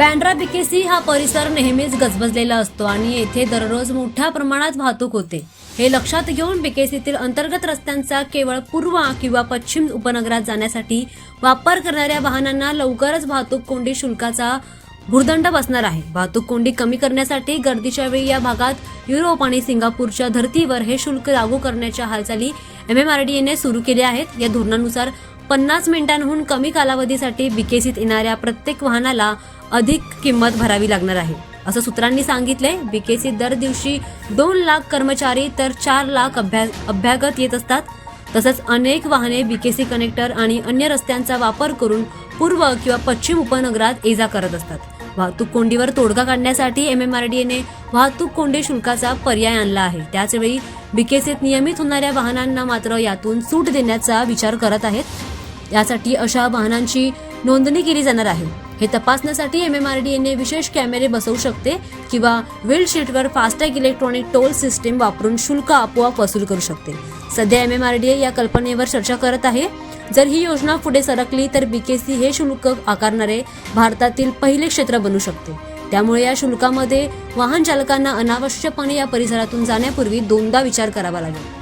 Bandra BKC हा परिसर नेहमीच गजबजलेला असतो आणि येथे दररोज मोठ्या प्रमाणात वाहतूक होते. हे लक्षात घेऊन बीकेसीतील अंतर्गत रस्त्यांचा केवळ पूर्व किंवा पश्चिम उपनगरात जाण्यासाठी वापर करणाऱ्या वाहनांना लवकरच वाहतूक कोंडी शुल्काचा भुर्दंड बसणार आहे. वाहतूक कोंडी कमी करण्यासाठी गर्दीच्या वेळी या भागात युरोप आणि सिंगापूरच्या धर्तीवर हे शुल्क लागू करण्याच्या हालचाली एमएमआरडीएने सुरू केल्या आहेत. या धोरणानुसार पन्नास मिनिटांहून कमी कालावधीसाठी विकसित येणाऱ्या प्रत्येक वाहनाला अधिक किंमत भरावी लागणार आहे. असं सूत्रांनी सांगितले बीकेसीत दर दिवशी दोन लाख कर्मचारी तर चार लाख अभ्या अभ्यागत येत असतात. तसंच अनेक वाहने बीकेसी कनेक्टर आणि अन्य रस्त्यांचा वापर करून पूर्व किंवा पश्चिम उपनगरात ये जा करत असतात. वाहतूक कोंडीवर तोडगा काढण्यासाठी एमएमआरडीएने वाहतूक कोंडी शुल्काचा पर्याय आणला आहे. त्याचवेळी बीकेसीत नियमित होणाऱ्या वाहनांना मात्र यातून सूट देण्याचा विचार करत आहेत. यासाठी अशा वाहनांची नोंदणी केली जाणार आहे. हे तपासण्यासाठी एम एम आर डी एने विशेष कॅमेरे बसवू शकते किंवा विल्डशीटवर फास्टॅग इलेक्ट्रॉनिक टोल सिस्टीम वापरून शुल्क आपोआप वसूल करू शकते. सध्या M M R D A या कल्पनेवर चर्चा करत आहे. जर ही योजना पुढे सरकली तर बीकेसी हे शुल्क आकारणारे भारतातील पहिले क्षेत्र बनू शकते. त्यामुळे या शुल्कामध्ये वाहन चालकांना अनावश्यकपणे या परिसरातून जाण्यापूर्वी दोनदा विचार करावा लागेल.